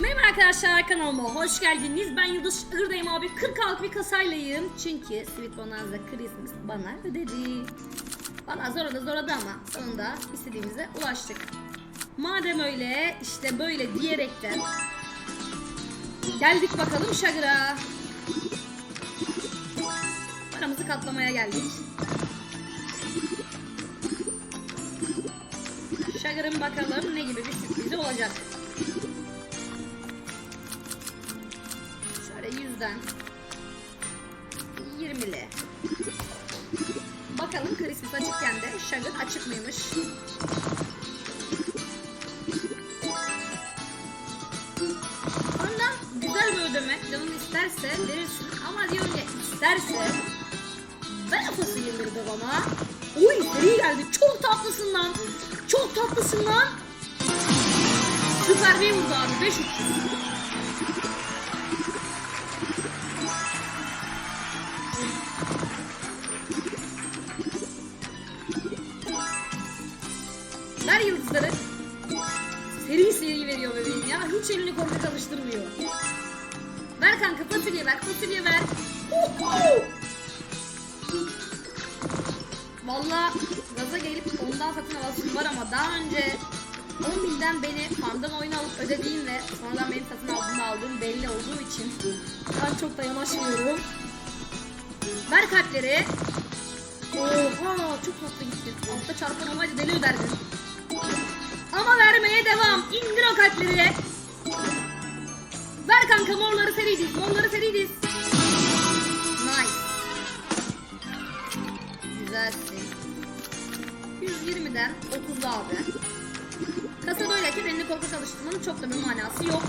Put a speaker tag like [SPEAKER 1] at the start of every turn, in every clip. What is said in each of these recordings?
[SPEAKER 1] Merhaba arkadaşlar kanalıma hoş geldiniz. Ben Yıldız Iğır'dayım abi. 46 bir kasaylayım. Çünkü Sweet Bonanza Christmas bana ödedi. Valla zorladı zorladı ama sonunda istediğimize ulaştık. Madem öyle işte böyle diyerekten geldik bakalım Şagır'a. Paramızı katlamaya geldik. Şagır'ın bakalım ne gibi bir sürprizi olacak. Yüzden 20'li. Bakalım Christmas açıkken de Şagır açık mıymış? Ondan güzel bir ödeme canın isterse verirsin ama diyorum ya isterse ver fasulyeleri de bana. Oy seri geldi çok tatlısın lan. Çok tatlısın lan. Süper bir vurdu abi 5 300. Seri veriyor bebeğim ya. Hiç elini korkak alıştırmıyor. Ver kanka fasulye ver, fasulye ver. Valla gaza gelip ondan satın alasım var ama daha önce 10 binden beni fandan oyun alıp ödediğim ve sonradan benim satın aldığımda aldığım belli olduğu için ben çok da yanaşmıyorum. Ver kalpleri. Oha çok tatlı gitti. Altta çarpan olmaydı deli öderdin. Ama vermeye devam. İndir o kalpleri. Ver kanka morları seri diz. Morları seri diz. Nice. Güzelsin. 120'den 30'da abi. Kasa böyleyken elini korkak alıştırmanın çok da bir manası yok.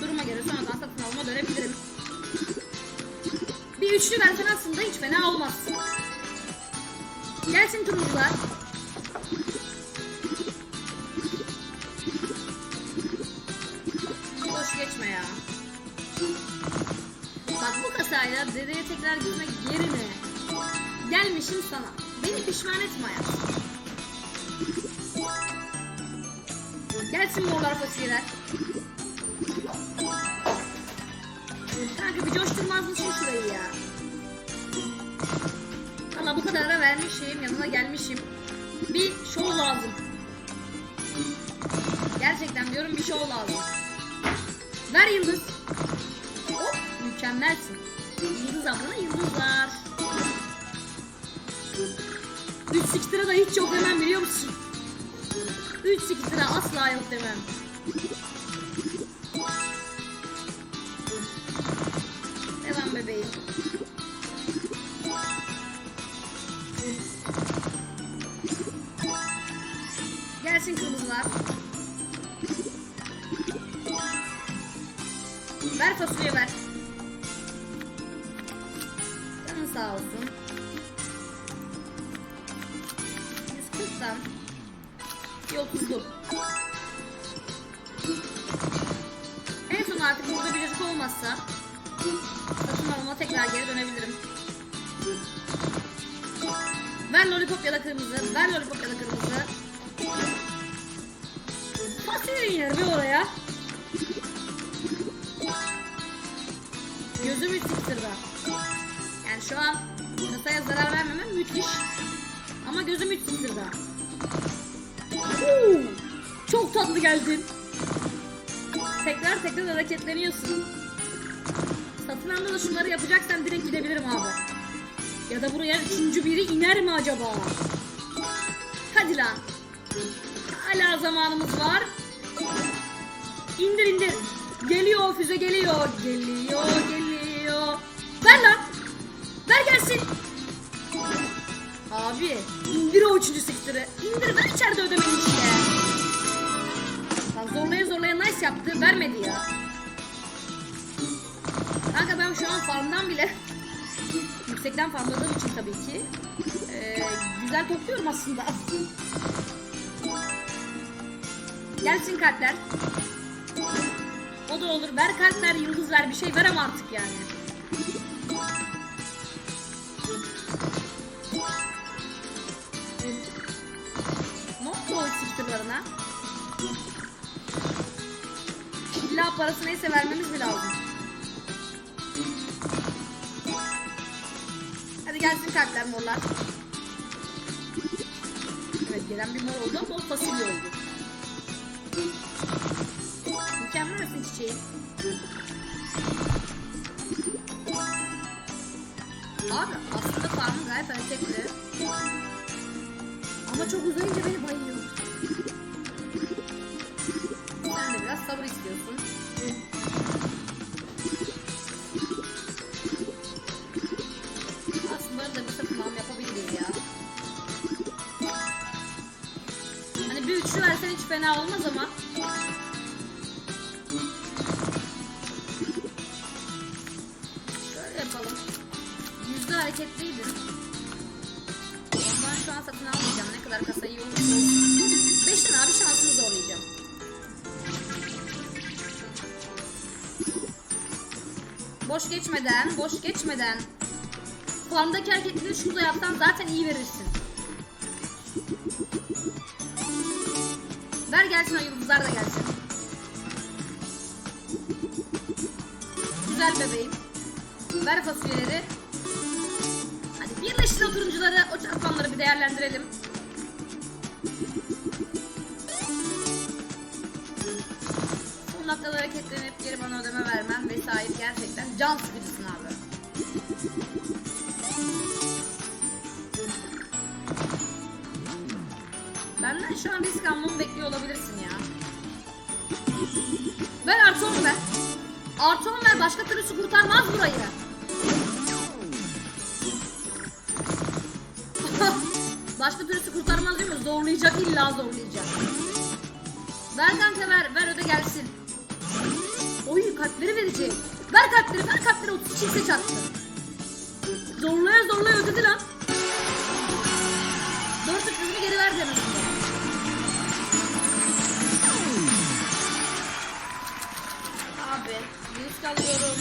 [SPEAKER 1] Duruma göre sonradan satın alma dönebilirim. Bir üçlü versen aslında hiç fena olmaz. Gelsin turuncular. Ya. Bak bu kasayla dedeye tekrar gitmek yerine gelmişim sana. Beni pişman etme hayatım. Gelsin morlar fasulyeler. Kanka bir coşturmaz mısın şurayı ya? Valla bu kadar ara vermişim, yanına gelmişim. Bir şov lazım. Gerçekten diyorum bir şov lazım. Ver yıldız. Hop mükemmelsin. Yıldız ablana yıldızlar. 3 sikitira da hiç yok demem biliyor musun? 3 sikitira asla yok demem. Devam bebeğim. Ver fasulye ver. Canın sağ olsun. 140'dan bir 30'lu. En son artık burada bir çocuk olmazsa satın alma tekrar geri dönebilirim. Ver lollipop ya da kırmızı. Ver lollipop ya da kırmızı. Fasulye iner bir oraya. Gözüm üç sıktırdı. Yani şu an kasaya zarar vermemem müthiş. Ama gözüm. Huu, Çok tatlı geldin. Tekrar tekrar hareketleniyorsun. Satın almada şunları yapacaksan direkt gidebilirim abi. Ya da buraya üçüncü biri iner mi acaba? Hadi lan. Hala zamanımız var. İndir indir. Geliyor füze geliyor. Geliyor geliyor. Ver lan. Ver gelsin. Abi indir o üçüncü sektörü. İndir ver içeride ödemeni işte. Lan zorlaya zorlaya nice yaptı. Vermedi ya. Kanka ben şu an farmdan bile yüksekten farmladığım için tabii ki ee, güzel topluyorum aslında. Gelsin kalpler. O da olur. Ver kalp yıldız ver. Bir şey ver ama artık yani. Ne oldu o siktirlarına? silah parası neyse vermemiz mi lazım? Hadi gelsin kalpler morlar. Evet gelen bir mor oldu ama o fasulye oldu. Çiçeği. Abi aslında farmı gayet hareketli. Ama çok uzayınca beni bayıyor. Sen de biraz sabır istiyorsun. Aslında da bir alım yapabiliriz ya. Hani bir üçlü versen hiç fena olmaz ama. Hareketliydi. Ondan şu an satın almayacağım. Ne kadar kasa iyi olursa olsun. Beş tane abi şansını zorlayacağım. Boş geçmeden, boş geçmeden. Farmdaki hareketleri şurada yapsan zaten iyi verirsin. Ver gelsin o yıldızlar da gelsin. Güzel bebeğim. Ver fasulyeleri. Hadi birleştir o çarpanları bir değerlendirelim. Son dakikada hareketlenip geri bana ödeme vermem vesaire gerçekten can sıkıcısın abi. Benden şu an risk almamı bekliyor olabilirsin ya. Ver artı on ver. Artı on ver başka türlüsü kurtarmaz burayı. Başka türlüsü kurtarmaz değil mi? Zorlayacak illa zorlayacak. Ver kanka ver, ver öde gelsin. Oy kalpleri verecek. Ver kalpleri, ver kalpleri 30 çifte çarptı. Zorlaya zorlaya ödedi lan. Dört tıkızını geri ver demek. Abi risk alıyorum.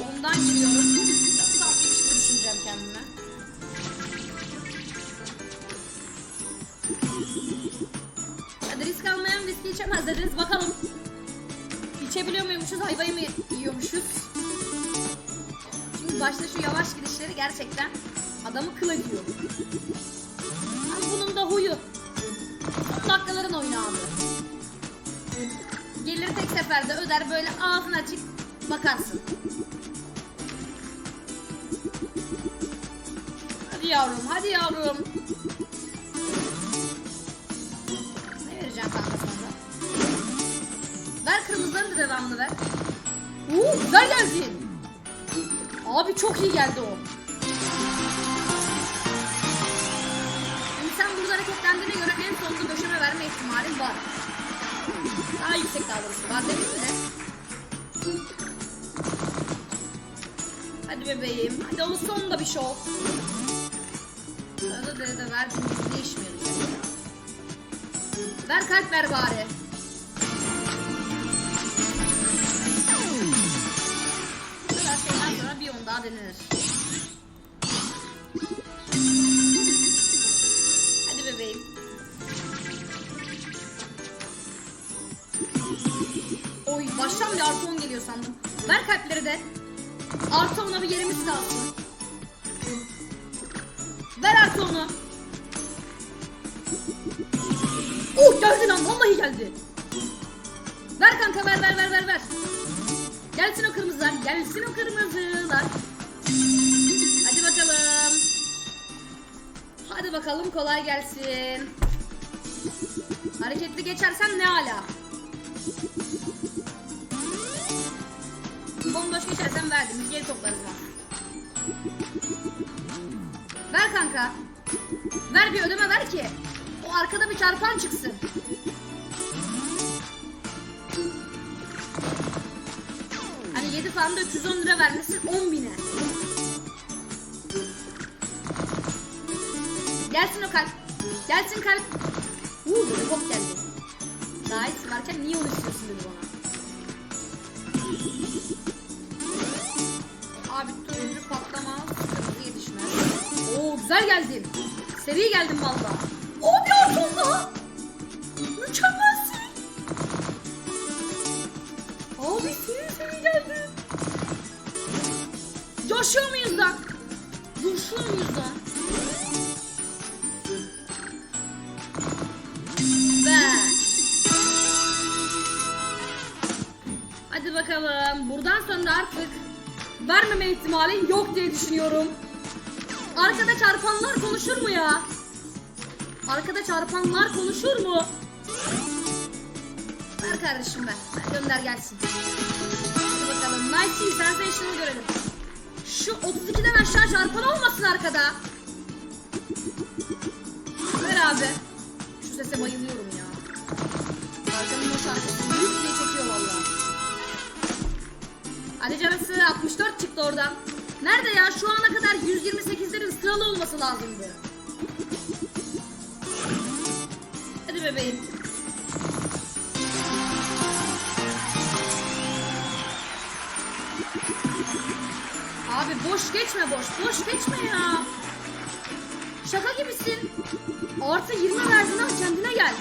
[SPEAKER 1] Ondan giriyorum. İçemez dediniz. Bakalım. İçebiliyor muymuşuz? Ayvayı mı yiyormuşuz? Çünkü başta şu yavaş gidişleri gerçekten adamı kıl ediyor. Bunun da huyu. Son dakikaların oyunu. Gelir tek seferde öder böyle ağzını açık bakarsın. Hadi yavrum, hadi yavrum. Da devamını ver. Uuu güzel geldin. Abi çok iyi geldi o. Sen burada hareketlendiğine göre en sonunda döşeme verme ihtimalin var. Daha yüksek daha doğrusu var değil mi? Hadi bebeğim. Hadi olsun da bir şov. Arada da de ver çünkü değişmiyor. Ver kalp ver bari. Denenir. Hadi bebeğim. Oy baştan bir artı 10 geliyor sandım. Ver kalpleri de. Artı 10'a bir yerimiz kalsın. Ver artı 10'u. Oh geldi lan vallahi geldi. Ver kanka ver ver ver ver ver. Gelsin o kırmızılar gelsin o kırmızılar. Bakalım. Hadi bakalım kolay gelsin. Hareketli geçersen ne ala. Bomboş geçersen verdim. Biz geri toplarız bak. Ver kanka. Ver bir ödeme ver ki. O arkada bir çarpan çıksın. Hani 7 farmda 310 lira vermesin 10 bine. Gelsin o kalp. Gelsin kalp. Uuu böyle bok geldi. Daha isim varken niye onu istiyorsun dedi bana. Abi turuncu patlama. Sıkıntı yetişmez. Oo güzel geldim. Seri geldim valla. Abi arkamda. Mükemmelsin. Abi seri seri geldim. Coşuyor muyuz da? Coşuyor muyuz da? Bakalım. Buradan sonra artık vermeme ihtimali yok diye düşünüyorum. Arkada çarpanlar konuşur mu ya? Arkada çarpanlar konuşur mu? Ver kardeşim ver. ver gönder gelsin. Hadi bakalım. Nice sensation'ı görelim. Şu 32'den aşağı çarpan olmasın arkada. Ver abi. Şu sese bayılıyorum ya. Arkanın o şarkısı büyük diye çekiyor valla. Ali Canısı 64 çıktı oradan. Nerede ya? Şu ana kadar 128'lerin sıralı olması lazımdı. Hadi bebeğim. Abi boş geçme boş. Boş geçme ya. Şaka gibisin. Artı 20 verdin ha kendine gel.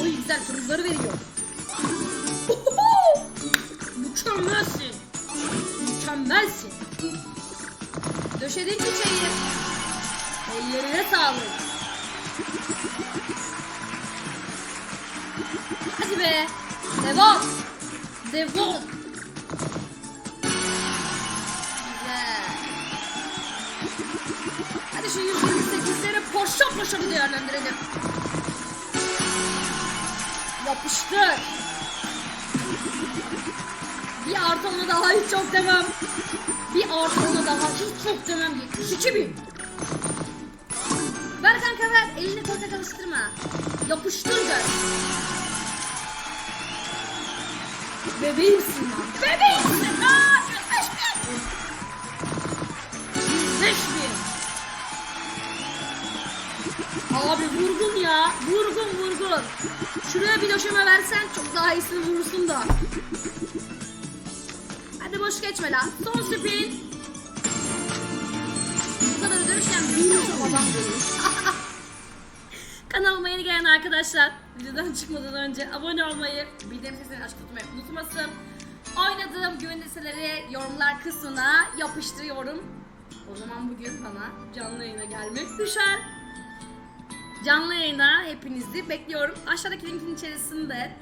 [SPEAKER 1] O güzel turuncuları veriyor. Mükemmelsin. Mükemmelsin. Döşedin çiçeği. Ellerine sağlık. Hadi be. Devam. Devam. Güzel. Hadi şu 128'leri poşa poşa bir değerlendirelim. Yapıştır. Ona daha hiç çok demem. Bir artı daha hiç çok demem. 72 bin. Ver kanka ver. Elini korkak alıştırma. Yapıştır gör. Bebeğimsin lan. Bebeğimsin lan. 105 bin. 105 bin. Abi vurgun ya. Vurgun vurgun. Şuraya bir döşeme versen çok daha iyisini vurursun da. Boş geçme lan. Son spin. Bu kadar ödemişken görüyor. Kanalıma yeni gelen arkadaşlar videodan çıkmadan önce abone olmayı, bildirim sesini açık tutmayı unutmasın. Oynadığım güven listeleri yorumlar kısmına yapıştırıyorum. O zaman bugün bana canlı yayına gelmek düşer. Canlı yayına hepinizi bekliyorum. Aşağıdaki linkin içerisinde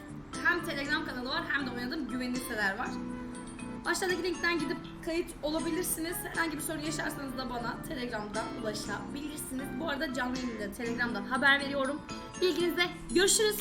[SPEAKER 1] hem Telegram kanalı var hem de oynadığım güvenli siteler var. Aşağıdaki linkten gidip kayıt olabilirsiniz. Herhangi bir sorun yaşarsanız da bana Telegram'dan ulaşabilirsiniz. Bu arada canlı yayında Telegram'dan haber veriyorum. Bilginizde görüşürüz.